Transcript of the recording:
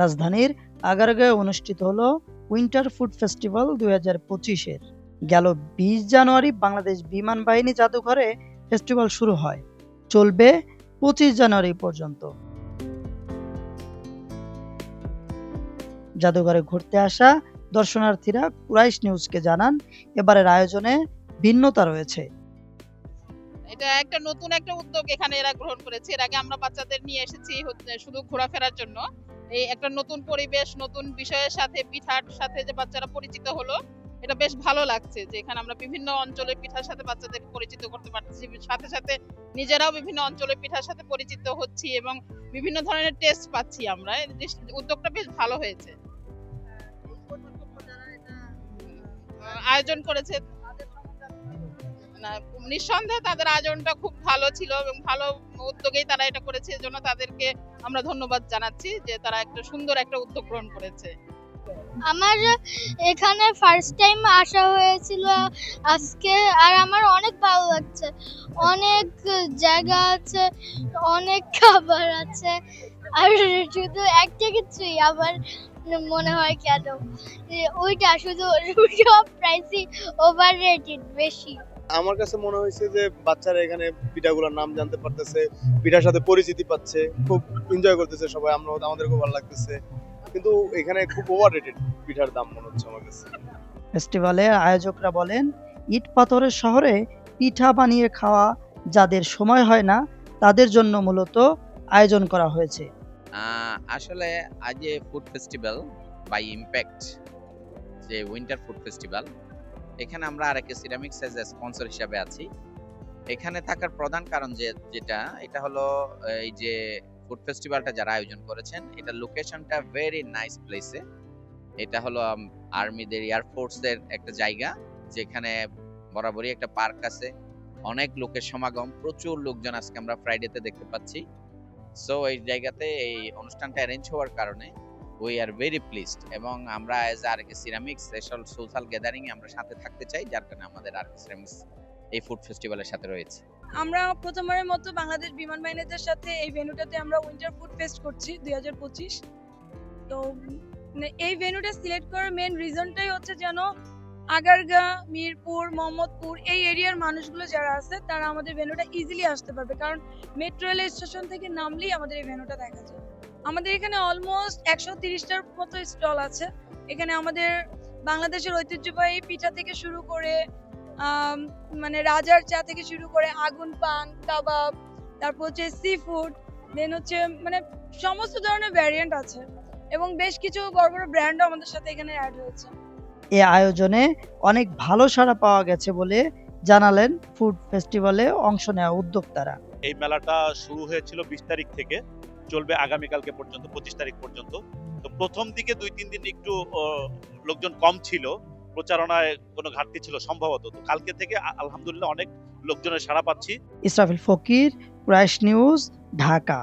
রাজধানীর আগারগাঁয়ে অনুষ্ঠিত হলো উইন্টার ফুড ফেস্টিভ্যাল দুই হাজার পঁচিশের। গেল বিশ জানুয়ারি বাংলাদেশ বিমান বাহিনী জাদুঘরে ফেস্টিভ্যাল শুরু হয়। চলবে পঁচিশ জানুয়ারি পর্যন্ত। জাদুঘরে ঘুরতে আসা দর্শনার্থীরা কুরাইশ নিউজকে জানান, এবারের আয়োজনে ভিন্নতা রয়েছে। এটা একটা নতুন একটা উদ্যোগ এখানে এরা গ্রহণ করেছে। এর আগে আমরা বাচ্চাদের নিয়ে এসেছি শুধু ঘোরাফেরার জন্য। এই একটা নতুন পরিবেশ, নতুন বিষয়ের সাথে, পিঠার সাথে যে বাচ্চারা পরিচিত হলো, এটা বেশ ভালো লাগছে যে এখানে আমরা বিভিন্ন অঞ্চলের পিঠার সাথে বাচ্চাদের পরিচিত করতে পারছি সাথে সাথে নিজেরাও বিভিন্ন অঞ্চলের পিঠার সাথে পরিচিত হচ্ছি এবং বিভিন্ন ধরনের টেস্ট পাচ্ছি আমরা। উদ্যোগটা বেশ ভালো হয়েছে। আয়োজন করেছে নিঃসন্দেহে তাদের আয়োজনটা খুব ভালো ছিল এবং ভালো উদ্যোগেই তারা এটা করেছে। এজন্য তাদেরকে আমরা ধন্যবাদ জানাচ্ছি যে তারা একটা সুন্দর একটা উদ্যোগ গ্রহণ করেছে। আমার এখানে ফার্স্ট টাইম আসা হয়েছিল আজকে আর আমার অনেক ভালো লাগছে। অনেক জায়গা আছে, অনেক খাবার আছে, আর শুধু একটা কিছুই আমার মনে হয় কেন ওইটা শুধু সব প্রাইসই ওভার রেটেড বেশি। আমার কাছে মনে হয়েছে যে বাচ্চারা এখানে পিঠাগুলোর নাম জানতে পারতেছে পিঠার সাথে পরিচিতি পাচ্ছে খুব এনজয় করতেছে সবাই আমরা আমাদের খুব ভালো লাগতেছে। কিন্তু এখানে খুব ওভার রেটেড পিঠার দাম মনে হচ্ছে আমার কাছে। ফেস্টিভ্যালে আয়োজকরা বলেন ইট পাথরের শহরে পিঠা বানিয়ে খাওয়া যাদের সময় হয় না তাদের জন্য মূলত আয়োজন করা হয়েছে। আহ, আসলে আজ ফুড ফেস্টিভ্যাল বাই ইম্প্যাক্ট যে উইন্টার ফুড ফেস্টিভ্যাল এখানে আমরা আর একটা সিরামিক্স এজ স্পন্সর হিসাবে আছি। এখানে থাকার প্রধান কারণ যে, যেটা, এটা হলো, এই যে ফুড ফেস্টিভ্যালটা যারা আয়োজন করেছেন, এটা লোকেশনটা ভেরি নাইস প্লেসে এটা হলো আর্মিদের এয়ারফোর্সের একটা জায়গা, যেখানে বরাবরই একটা পার্ক আছে। অনেক লোকের সমাগম, প্রচুর লোকজন আজকে আমরা ফ্রাইডেতে দেখতে পাচ্ছি। সো এই জায়গাতে এই অনুষ্ঠানটা অ্যারেঞ্জ হওয়ার কারণে উই আর ভেরি প্লিজড এবং আমরা as R K ceramics special social gathering আমরা সাথে থাকতে চাই, যার কারণে আমাদের আর কে সিরামিক্স এই ফুড ফেস্টিভ্যালের সাথে রয়েছে। আমরা প্রথমবারের মতো বাংলাদেশ বিমান বাহিনীদের সাথে এই ভেন্যুটাতে আমরা উইন্টার ফুড ফেস্ট করছি দুই হাজার পঁচিশ। তো মানে এই ভেন্যুটা সিলেক্ট করার মেন রিজনটাই হচ্ছে যেন আগারগা, মিরপুর, মোহাম্মদপুর এই এরিয়ার মানুষগুলো যারা আছে, তারা আমাদের ভেন্যুটা ইজিলি আসতে পারবে। কারণ মেট্রো রেল স্টেশন থেকে নামলেই আমাদের এই ভেন্যুটা দেখা যায়। আমাদের এখানে অলমোস্ট একশো তিরিশটার মতো স্টল আছে। এখানে আমাদের বাংলাদেশের ঐতিহ্যবাহী পিঠা থেকে শুরু করে মানে রাজার চা থেকে শুরু করে আগুন, পান, কাবাব, তারপর হচ্ছে সি ফুড দেন হচ্ছে মানে সমস্ত ধরনের ভ্যারিয়েন্ট আছে। এবং বেশ কিছু বড় বড় ব্র্যান্ডও আমাদের সাথে এখানে অ্যাড হয়েছে। এ আয়োজনে অনেক ভালো সাড়া পাওয়া গেছে বলে জানালেন ফুড ফেস্টিভ্যালে অংশ নেওয়া উদ্যোক্তারা। এই মেলাটা শুরু হয়েছিল বিশ তারিখ থেকে, চলবে আগামীকালকে পর্যন্ত, পঁচিশ তারিখ পর্যন্ত। তো প্রথম দিকে দুই, তিন দিন একটু লোকজন কম ছিল, প্রচারণায় কোনো ঘাটতি ছিল সম্ভবত। তো কালকে থেকে আলহামদুলিল্লাহ অনেক লোকজনের সাড়া পাচ্ছি। Israfil Fakir price news, Dhaka.